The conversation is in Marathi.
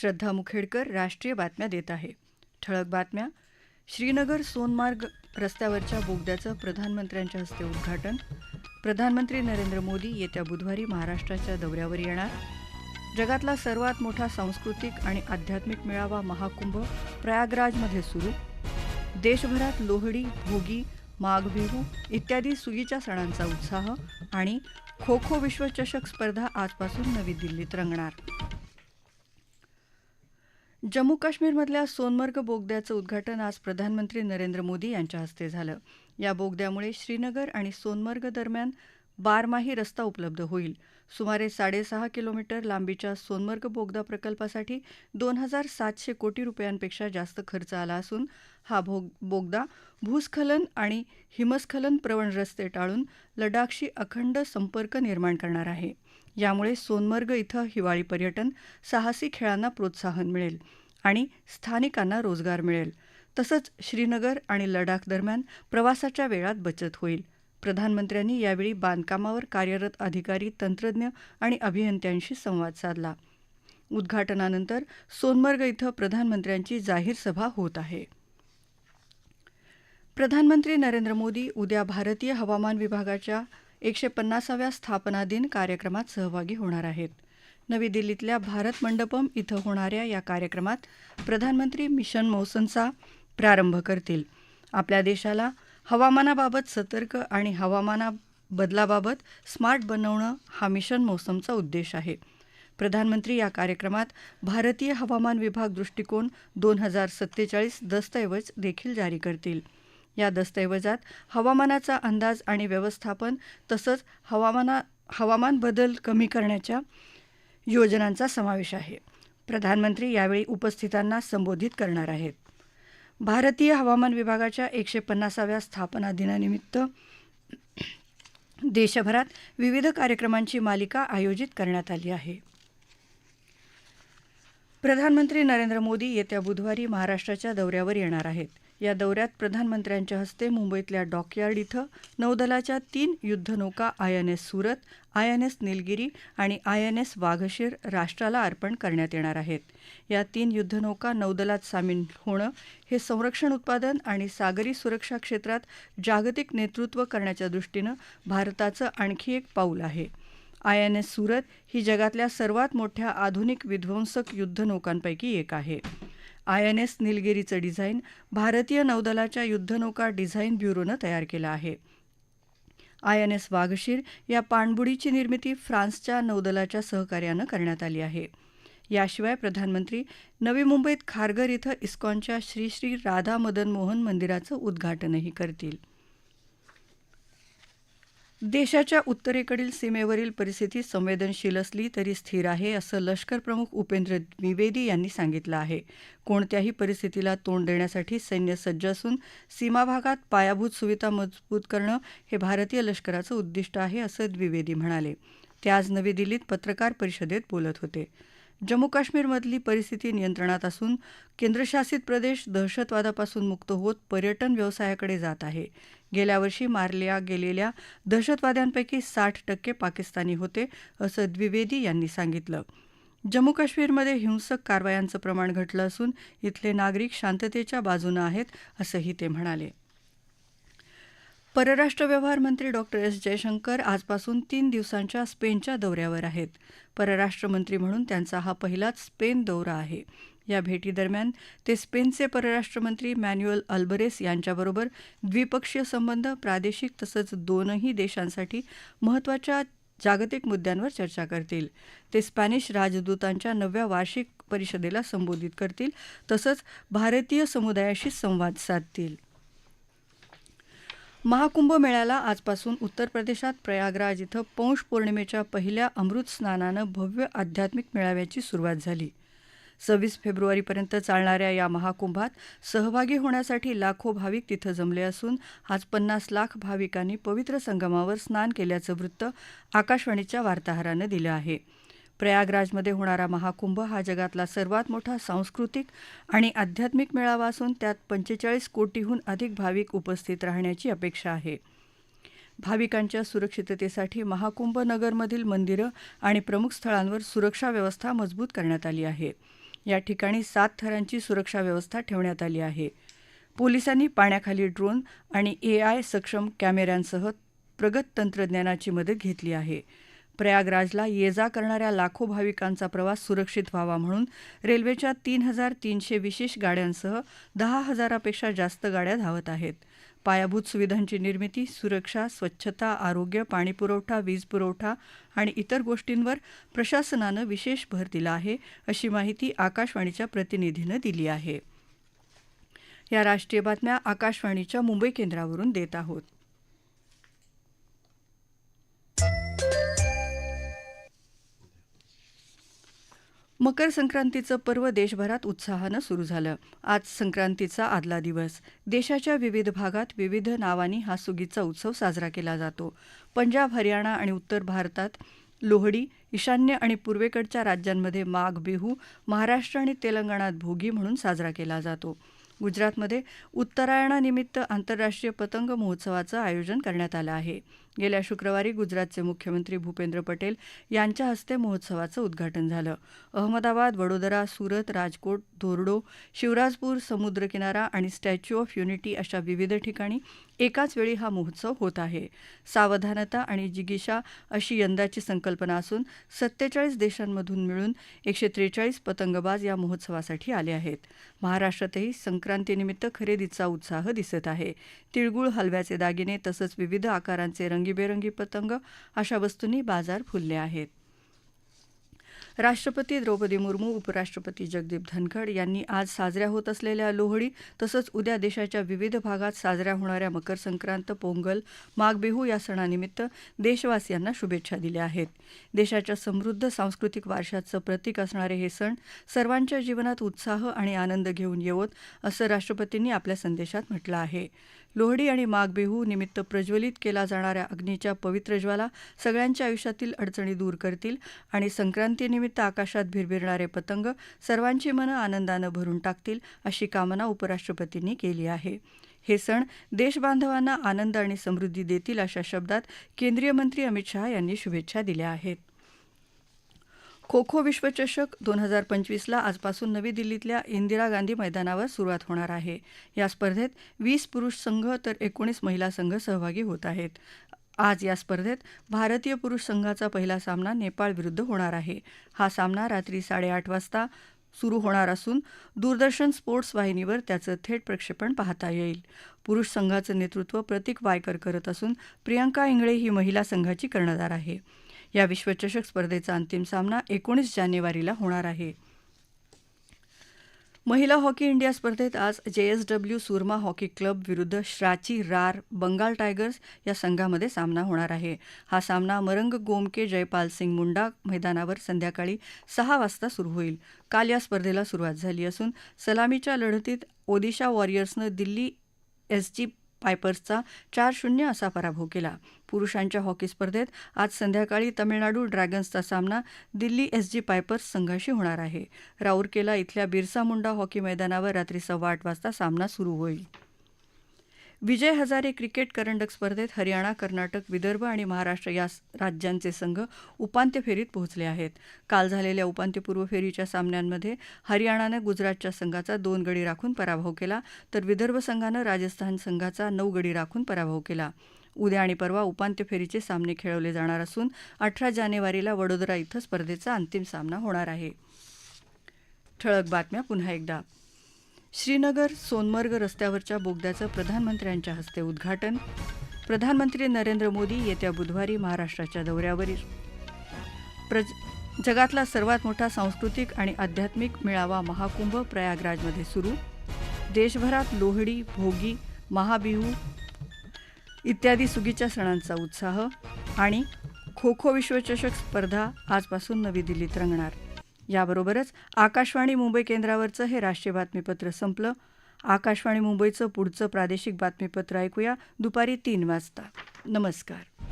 श्रद्धा मुखेडकर राष्ट्रीय बातम्या देत आहे. ठळक बातम्या. श्रीनगर सोनमार्ग रस्त्यावरच्या बोगद्याचं प्रधानमंत्र्यांच्या हस्ते उद्घाटन. प्रधानमंत्री नरेंद्र मोदी येत्या बुधवारी महाराष्ट्राच्या दौऱ्यावर येणार. जगातला सर्वात मोठा सांस्कृतिक आणि आध्यात्मिक मेळावा महाकुंभ प्रयागराजमध्ये सुरू. देशभरात लोहडी भोगी माघ बिहू इत्यादी सुगीच्या सणांचा उत्साह आणि खो खो विश्वचषक स्पर्धा आजपासून नवी दिल्लीत रंगणार. जम्मू काश्मीरमधल्या सोनमर्ग बोगद्याचं उद्घाटन आज प्रधानमंत्री नरेंद्र मोदी यांच्या हस्ते झालं. या बोगद्यामुळे श्रीनगर आणि सोनमर्ग दरम्यान बारमाही रस्ता उपलब्ध होईल. सुमारे साडेसहा किलोमीटर लांबीच्या सोनमर्ग बोगदा प्रकल्पासाठी दोन हजार सातशे कोटी रुपयांपेक्षा जास्त खर्च आला असून हा भोग बोगदा भूस्खलन आणि हिमस्खलन प्रवण रस्ते टाळून लडाखशी अखंड संपर्क निर्माण करणार आहे. यामुळे सोनमर्ग इथं हिवाळी पर्यटन साहसी खेळांना प्रोत्साहन मिळेल. आणि स्थानिकांना रोजगार मिळेल. तसंच श्रीनगर आणि लडाख दरम्यान प्रवासाच्या वेळात बचत होईल. प्रधानमंत्र्यांनी यावेळी बांधकामावर कार्यरत अधिकारी तंत्रज्ञ आणि अभियंत्यांशी संवाद साधला. उद्घाटनानंतर सोनमर्ग इथं प्रधानमंत्र्यांची जाहीर सभा होत आहे. प्रधानमंत्री नरेंद्र मोदी उद्या भारतीय हवामान विभागाच्या एकशे पन्नासाव्या स्थापना दिन कार्यक्रमात सहभागी होणार आहेत. नवी दिल्लीतल्या भारत मंडपम इथं होणाऱ्या या कार्यक्रमात प्रधानमंत्री मिशन मौसमचा प्रारंभ करतील. आपल्या देशाला हवामानाबाबत सतर्क आणि हवामाना बदलाबाबत स्मार्ट बनवणं हा मिशन मौसमचा उद्देश आहे. प्रधानमंत्री या कार्यक्रमात भारतीय हवामान विभाग दृष्टिकोन दोन हजार सत्तेचाळीस दस्तऐवज देखील जारी करतील. या दस्तऐवजात हवामानाचा अंदाज आणि व्यवस्थापन तसंच हवामाना हवामान बदल कमी करण्याच्या योजनांचा समावेश आहे. प्रधानमंत्री यावेळी उपस्थितांना संबोधित करणार आहेत. भारतीय हवामान विभागाच्या एकशे पन्नासाव्या स्थापना दिनानिमित्त देशभरात विविध कार्यक्रमांची मालिका आयोजित करण्यात आली आहे. प्रधानमंत्री नरेंद्र मोदी येत्या बुधवारी महाराष्ट्राच्या दौऱ्यावर येणार आहेत. या दौऱ्यात प्रधानमंत्र्यांच्या हस्ते मुंबईतल्या डॉकयार्ड इथं नौदलाच्या तीन युद्धनौका आयएनएस सुरत आयएनएस निलगिरी आणि आयएनएस वाघशीर राष्ट्राला अर्पण करण्यात येणार आहेत. या तीन युद्धनौका नौदलात सामील होणं हे संरक्षण उत्पादन आणि सागरी सुरक्षा क्षेत्रात जागतिक नेतृत्व करण्याच्या दृष्टीनं भारताचं आणखी एक पाऊल आहे. आयएनएस सुरत ही जगातल्या सर्वात मोठ्या आधुनिक विध्वंसक युद्धनौकांपैकी एक आहे. आयएनएस निलगिरीचं डिझाईन भारतीय नौदलाच्या युद्धनौका डिझाईन ब्युरोनं तयार केलं आहे. आयएनएस वाघशीर या पाणबुडीची निर्मिती फ्रान्सच्या नौदलाच्या सहकार्यानं करण्यात आली आहे. याशिवाय प्रधानमंत्री नवी मुंबईत खारघर इथं इस्कॉनच्या श्री श्री राधा मदन मोहन मंदिराचं उद्घाटनही करतील. देशाच्या उत्तरेकडील सीमेवरील परिस्थिती संवेदनशील असली तरी स्थिर आहे असं लष्कर प्रमुख उपेंद्र द्विवेदी यांनी सांगितलं आहे. कोणत्याही परिस्थितीला तोंड देण्यासाठी सैन्य सज्ज असून सीमाभागात पायाभूत सुविधा मजबूत करणं हे भारतीय लष्कराचं उद्दिष्ट आहे असं द्विवेदी म्हणाले. ते आज नवी दिल्लीत पत्रकार परिषदेत बोलत होते. जम्मू काश्मीरमधली परिस्थिती नियंत्रणात असून केंद्रशासित प्रदेश दहशतवादापासून मुक्त होत पर्यटन व्यवसायाकडे जात आहे. गेल्या वर्षी मारल्या गेलेल्या दहशतवाद्यांपैकी साठ टक्के पाकिस्तानी होते असं द्विवेदी यांनी सांगितलं. जम्मू काश्मीरमध्ये हिंसक कारवायांचं प्रमाण घटलं असून इथले नागरिक शांततेच्या बाजूनं आहेत असंही ते म्हणाले. परराष्ट्र व्यवहार मंत्री डॉक्टर एस. जयशंकर आजपासून तीन दिवसांच्या स्पेनच्या दौऱ्यावर आहेत. परराष्ट्र मंत्री म्हणून त्यांचा हा पहिलाच स्पेन दौरा आहे. या भेटीदरम्यान ते स्पेनचे परराष्ट्र मंत्री मॅन्युअल अल्बरेस यांच्याबरोबर द्विपक्षीय संबंध प्रादेशिक तसंच दोनही देशांसाठी महत्त्वाच्या जागतिक मुद्द्यांवर चर्चा करतील. ते स्पॅनिश राजदूतांच्या नवव्या वार्षिक परिषदेला संबोधित करतील तसंच भारतीय समुदायाशी संवाद साधतील. महाकुंभ मेळ्याला आजपासून उत्तर प्रदेशात प्रयागराज इथं पौष पौर्णिमेच्या पहिल्या अमृत स्नानानं भव्य आध्यात्मिक मेळाव्याची सुरुवात झाली. सव्वीस फेब्रुवारीपर्यंत चालणाऱ्या या महाकुंभात सहभागी होण्यासाठी लाखो भाविक तिथं जमले असून आज पन्नास लाख भाविकांनी पवित्र संगमावर स्नान केल्याचं वृत्त आकाशवाणीच्या वार्ताहरानं दिलं आहे. प्रयागराजमध्ये होणारा महाकुंभ हा जगातला सर्वात मोठा सांस्कृतिक आणि आध्यात्मिक मेळावा असून त्यात पंचेचाळीस कोटीहून अधिक भाविक उपस्थित राहण्याची अपेक्षा आहे. भाविकांच्या सुरक्षिततेसाठी महाकुंभ नगरमधील मंदिरं आणि प्रमुख स्थळांवर सुरक्षा व्यवस्था मजबूत करण्यात आली आहे. या ठिकाणी सात थरांची सुरक्षा व्यवस्था ठेवण्यात आली आहे. पोलिसांनी पाण्याखाली ड्रोन आणि ए आय सक्षम कॅमेऱ्यांसह प्रगत तंत्रज्ञानाची मदत घेतली आहे. प्रयागराजला ये जा करणाऱ्या लाखो भाविकांचा प्रवास सुरक्षित व्हावा म्हणून रेल्वेच्या तीन हजार तीनशे विशेष गाड्यांसह दहा हजारापेक्षा जास्त गाड्या धावत आहेत. पायाभूत सुविधांची निर्मिती सुरक्षा स्वच्छता आरोग्य पाणीपुरवठा वीज पुरवठा आणि इतर गोष्टींवर प्रशासनानं विशेष भर दिला आहे अशी माहिती आकाशवाणीच्या प्रतिनिधीनं दिली आहे. या राष्ट्रीय बातम्या आकाशवाणीच्या मुंबई केंद्रावरून देत आहोत. मकर संक्रांतीचं पर्व देशभरात उत्साहानं सुरू झालं. आज संक्रांतीचा आदला दिवस. देशाच्या विविध भागात विविध नावांनी हा सुगीचा उत्सव साजरा केला जातो. पंजाब हरियाणा आणि उत्तर भारतात लोहडी ईशान्य आणि पूर्वेकडच्या राज्यांमध्ये माघ बिहू महाराष्ट्र आणि तेलंगणात भोगी म्हणून साजरा केला जातो. गुजरातमध्ये उत्तरायणानिमित्त आंतरराष्ट्रीय पतंग महोत्सवाचं आयोजन करण्यात आलं आहे. गेल्या शुक्रवारी गुजरातचे मुख्यमंत्री भूपेंद्र पटेल यांच्या हस्ते महोत्सवाचं उद्घाटन झालं. अहमदाबाद वडोदरा सुरत राजकोट धोरडो शिवराजपूर समुद्रकिनारा आणि स्टॅच्यू ऑफ युनिटी अशा विविध ठिकाणी एकाच वेळी हा महोत्सव होत आहे. सावधानता आणि जिगिशा अशी यंदाची संकल्पना असून सत्तेचाळीस देशांमधून मिळून एकशे त्रेचाळीस पतंगबाज या महोत्सवासाठी आले आहेत. महाराष्ट्रातही संक्रांतीनिमित्त खरेदीचा उत्साह दिसत आहे. तिळगुळ हलव्याचे दागिने तसंच विविध आकारांचे रंग रंगीबेरंगी पतंग अशा वस्तूंनी बाजार फुलले आहेत. राष्ट्रपती द्रौपदी मुर्मू उपराष्ट्रपती जगदीप धनखड यांनी आज साजऱ्या होत असलेल्या लोहडी तसंच उद्या देशाच्या विविध भागात साजऱ्या होणाऱ्या मकर संक्रांत पोंगल माघबिहू या सणानिमित्त देशवासियांना शुभेच्छा दिल्या आहेत. देशाच्या समृद्ध सांस्कृतिक वारशाचं प्रतीक असणारे हे सण सर्वांच्या जीवनात उत्साह आणि आनंद घेऊन येवोत असं राष्ट्रपतींनी आपल्या संदेशात म्हटलं आहे. लोहडी आणि माघबिहू निमित्त प्रज्वलित केला जाणाऱ्या अग्नीच्या पवित्र ज्वाला सगळ्यांच्या आयुष्यातील अडचणी दूर करतील आणि संक्रांतीनिमित्त आकाशात भिरभिरणारे पतंग सर्वांची मनं आनंदानं भरून टाकतील अशी कामना उपराष्ट्रपतींनी केली आहे. हे सण देशबांधवांना आनंद आणि समृद्धी देतील अशा शब्दात केंद्रीय मंत्री अमित शहा यांनी शुभेच्छा दिल्या आहेत. खो खो विश्वचषक दोन हजार पंचवीसला आजपासून नवी दिल्लीतल्या इंदिरा गांधी मैदानावर सुरुवात होणार आहे. या स्पर्धेत वीस पुरुष संघ तर एकोणीस महिला संघ सहभागी होत आहेत. आज या स्पर्धेत भारतीय पुरुष संघाचा पहिला सामना नेपाळ विरुद्ध होणार आहे. हा सामना रात्री साडेआठ वाजता सुरू होणार असून दूरदर्शन स्पोर्ट्स वाहिनीवर त्याचं थेट प्रक्षेपण पाहता येईल. पुरुष संघाचं नेतृत्व प्रतीक वायकर करत असून प्रियंका इंगळे ही महिला संघाची कर्णधार आहे. या विश्वचषक स्पर्धेचा अंतिम सामना एकोणीस जानेवारीला होणार आहे. महिला हॉकी इंडिया स्पर्धेत आज जेएसडब्ल्यू सुरमा हॉकी क्लब विरुद्ध श्राची रार बंगाल टायगर्स या संघामध्ये सामना होणार आहे. हा सामना मरंग गोमके जयपाल सिंग मुंडा मैदानावर संध्याकाळी सहा वाजता सुरू होईल. काल या स्पर्धेला सुरुवात झाली असून सलामीच्या लढतीत ओदिशा वॉरियर्सनं दिल्ली एसजी पायपर्सचा चार शून्य असा पराभव केला. पुरुषांच्या हॉकी स्पर्धेत आज संध्याकाळी तमिळनाडू ड्रॅगन्सचा सामना दिल्ली एसजी पायपर्स संघाशी होणार आहे. राऊरकेला इथल्या बिरसा मुंडा हॉकी मैदानावर रात्री सव्वा आठ वाजता सामना सुरू होईल. विजय हजारे क्रिकेट करंडक स्पर्धेत हरियाणा कर्नाटक विदर्भ आणि महाराष्ट्र या राज्यांचे संघ उपांत्य फेरीत पोहोचले आहेत. काल झालेल्या उपांत्यपूर्व फेरीच्या सामन्यांमध्ये हरियाणानं गुजरातच्या संघाचा दोन गडी राखून पराभव केला तर विदर्भ संघानं राजस्थान संघाचा नऊ गडी राखून पराभव केला. उद्या आणि परवा उपांत्य फेरीचे सामने खेळवले जाणार असून अठरा जानेवारीला वडोदरा इथं स्पर्धेचा अंतिम सामना होणार आहे. ठळक बातम्या पुन्हा एकदा. श्रीनगर सोनमर्ग रस्त्यावरच्या बोगद्याचं प्रधानमंत्र्यांच्या हस्ते उद्घाटन. प्रधानमंत्री नरेंद्र मोदी येत्या बुधवारी महाराष्ट्राच्या दौऱ्यावर प्रज जगातला सर्वात मोठा सांस्कृतिक आणि आध्यात्मिक मेळावा महाकुंभ प्रयागराजमध्ये सुरू. देशभरात लोहडी भोगी महाबिहू इत्यादी सुगीच्या सणांचा उत्साह आणि खो खो विश्वचषक स्पर्धा आजपासून नवी दिल्लीत रंगणार. याबरोबरच आकाशवाणी मुंबई केंद्रावरचं हे राष्ट्रीय बातमीपत्र संपलं. आकाशवाणी मुंबईचं पुढचं प्रादेशिक बातमीपत्र ऐकूया दुपारी तीन वाजता. नमस्कार.